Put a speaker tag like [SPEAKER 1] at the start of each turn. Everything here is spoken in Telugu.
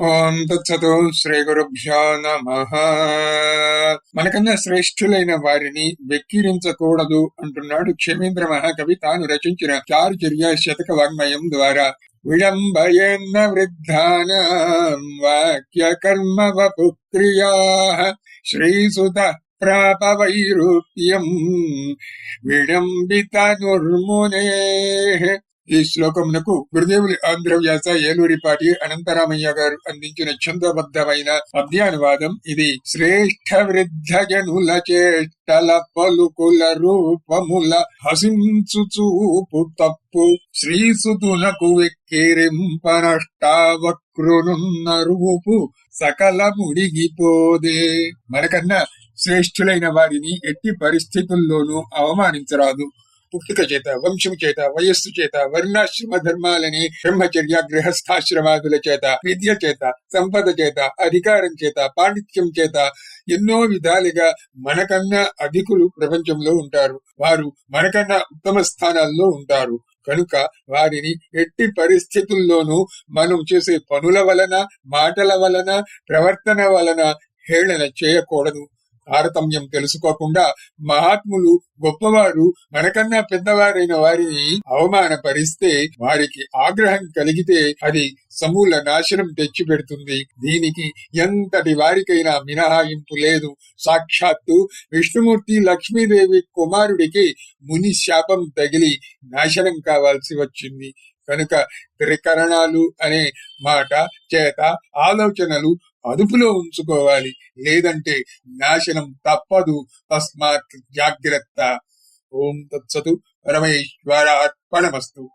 [SPEAKER 1] ఓం తత్సతో శ్రీ గురుభ్యో నమ. మనకన్నా శ్రేష్ఠులైన వారిని వెక్కిరించకూడదు అంటున్నాడు క్షమేంద్ర మహాకవి. తాను రచించిన చారుచర్య శతక వాగ్మయం ద్వారా. విడంబయన్న వృద్ధానాం వాక్య కర్మ వపు క్రియా శ్రీసుత ప్రాప వైరూప్యం విడంబిత నుర్మునే ఈ శ్లోకమునకు గురుదేవులు ఆంధ్రవ్యాస ఏలూరిపాటి అనంతరామయ్య గారు అందించిన ఛందబద్ధమైన పద్యానువాదం ఇది. శ్రేష్ఠ వృద్ధ జనుల చేష్టల పలుకుల రూపముల హసించు చూపు తప్పు. శ్రీసుతునకు వెక్కిరింపనష్టావక్రునున్న రూపు సకల ముడిగిపోదే మనకన్నా శ్రేష్ఠులైన వారిని ఎట్టి పరిస్థితుల్లోనూ అవమానించరాదు. పుట్టుక చేత వంశము చేత వయస్సు చేత వర్ణాశ్రమ ధర్మాలని బ్రహ్మచర్య గృహస్థాశ్రమాదుల చేత విద్య చేత సంపద చేత అధికారం చేత పాండిత్యం చేత ఎన్నో విధాలుగా మనకన్నా అధికులు ప్రపంచంలో ఉంటారు. వారు మనకన్నా ఉత్తమ స్థానాల్లో ఉంటారు. కనుక వారిని ఎట్టి పరిస్థితుల్లోనూ మనం చేసే పనుల వలన మాటల వలన ప్రవర్తన వలన హేళన చేయకూడదు. తారతమ్యం తెలుసుకోకుండా మహాత్ములు గొప్పవారు మనకన్నా పెద్దవారైన వారిని అవమానపరిస్తే వారికి ఆగ్రహం కలిగితే అది సమూల నాశనం తెచ్చిపెడుతుంది. దీనికి ఎంతటి వారికైనా మినహాయింపు లేదు. సాక్షాత్తు విష్ణుమూర్తి లక్ష్మీదేవి కుమారుడికి ముని శాపం తగిలి నాశనం కావాల్సి వచ్చింది. కనుక త్రికరణాలు అనే మాట చేత ఆలోచనలు అదుపులో ఉంచుకోవాలి. లేదంటే నాశనం తప్పదు. తస్మాత్ జాగ్రత్త. ఓం తత్సతు. పరమేశ్వరార్పణమస్తు.